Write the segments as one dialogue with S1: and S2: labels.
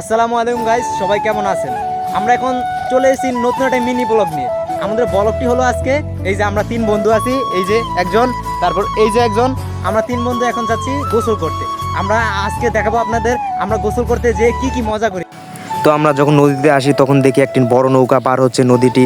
S1: আসসালামু আলাইকুম গাইস সবাই কেমন আছেন? আমরা এখন চলে এসেছি নতুন একটা মিনি ব্লগ নিয়ে। আমাদের ব্লগটি হলো আজকে এই যে আমরা তিন বন্ধু আছি, এই যে একজন, তারপর এই যে একজন। আমরা তিন বন্ধু এখন যাচ্ছি গোসল করতে। আমরা আজকে দেখাবো আপনাদের, আমরা গোসল করতে যে কি কি মজা করি।
S2: তো আমরা যখন নদীতে আসি, তখন দেখি একটি বড় নৌকা পার হচ্ছে নদীটি।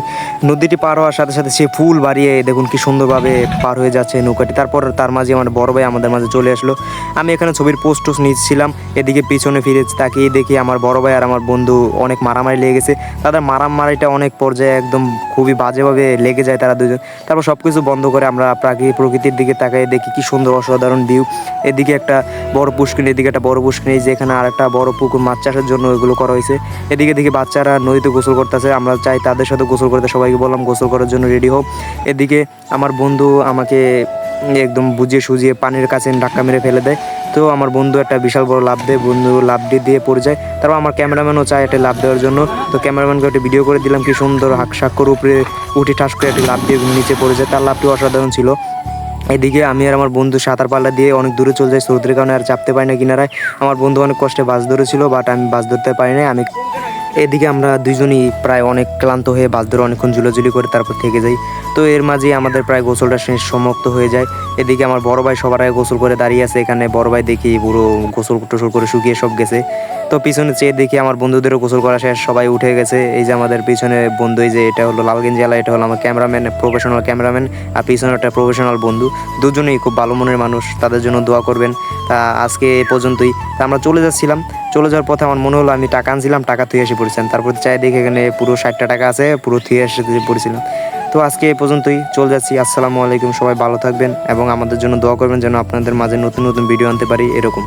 S2: নদীটি পার হওয়ার সাথে সাথে সে ফুল বাড়িয়ে দেখুন কি সুন্দরভাবে পার হয়ে যাচ্ছে নৌকাটি। তারপর তার মাঝে আমার বড় ভাই আমাদের মাঝে চলে আসলো। আমি এখানে ছবির পোস্ট টোস্ট নিচ্ছিলাম। এদিকে পিছনে ফিরে তাকিয়ে দেখি আমার বড় ভাই আর আমার বন্ধু অনেক মারামারি লেগে গেছে। তাদের মারামারিটা অনেক পর্যায়ে একদম খুবই বাজেভাবে লেগে যায় তারা দুজন। তারপর সব কিছু বন্ধ করে আমরা প্রাকৃতিক প্রকৃতির দিকে তাকিয়ে দেখি কি সুন্দর অসাধারণ ভিউ এদিকে একটা বড় পুষ্কিনি এদিকে একটা বড় পুষ্কিনি এই যে এখানে আর একটা বড় পুকুর মাছ চাষের জন্য এগুলো করা হয়েছে। এদিকে দেখি বাচ্চারা নদীতে গোসল করতেছে, আমরা চাই তাদের সাথে গোসল করতে, সবাইকে বললাম গোসল করার জন্য রেডি হোক। এদিকে আমার বন্ধু আমাকে একদম বুঝিয়ে সুজিয়ে পানির কাছে ধাক্কা মেরে ফেলে দেয়। তো আমার বন্ধু একটা বিশাল বড় লাভ দেয়, বন্ধু লাভ দিয়ে দিয়ে পড়ে যায়। তারপর আমার ক্যামেরাম্যানও চায় একটা লাভ দেওয়ার জন্য। তো ক্যামেরাম্যানকে একটা ভিডিও করে দিলাম কি সুন্দর হাক সাক্ষর উপরে উঠে ঠাস করে একটা লাভ দিয়ে নিচে পড়ে যায়। তার লাভটি অসাধারণ ছিল। এদিকে আমি আর আমার বন্ধু সাঁতার পাল্লা দিয়ে অনেক দূরে চলে যাই। স্রোতের কারণে আর চাপতে পারি না কিনারায়। আমার বন্ধু অনেক কষ্টে বাস ধরেছিল বাট আমি বাস ধরতে পারি না আমি এদিকে আমরা দুইজনই প্রায় অনেক ক্লান্ত হয়ে বাস ধরে অনেকক্ষণ ঝুলোঝুলি করে তারপর থেকে যাই। তো এর মাঝে আমাদের প্রায় গোসলটা শেষ সমাপ্ত হয়ে যায়। এদিকে আমার বড় ভাই সবার আগে গোসল করে দাঁড়িয়ে আছে। এখানে বড় ভাই দেখি পুরো গোসল টোসল করে শুকিয়ে সব গেছে। তো পিছনে চেয়ে দেখি আমার বন্ধুদেরও গোসল করা শেষ। সবাই উঠে গেছে। এই যে আমাদের পিছনে বন্ধু, এই যে এটা হলো লালগঞ্জ জেলা, এটা হলো আমার ক্যামেরাম্যান প্রফেশনাল ক্যামেরাম্যান আর পিছনে একটা প্রফেশনাল বন্ধু। দুজনেই খুব ভালো মনের মানুষ। তাদের জন্য দোয়া করবেন। তা আজকে এ পর্যন্তই। তা আমরা চলে যাচ্ছিলাম। চলে যাওয়ার পথে আমার মনে হলো আমি টাকা আনছিলাম, টাকা থুয়ে এসে পড়েছিলাম। তারপর চাই দেখে এখানে পুরো ষাটটা টাকা আছে, পুরো থুয়ে এসে পড়েছিলাম। তো আজকে এই পর্যন্তই, চলে যাচ্ছি, আসসালামু আলাইকুম, সবাই ভালো থাকবেন এবং আমাদের জন্য দোয়া করবেন যেন আপনাদের মাঝে নতুন নতুন ভিডিও আনতে পারি এরকম।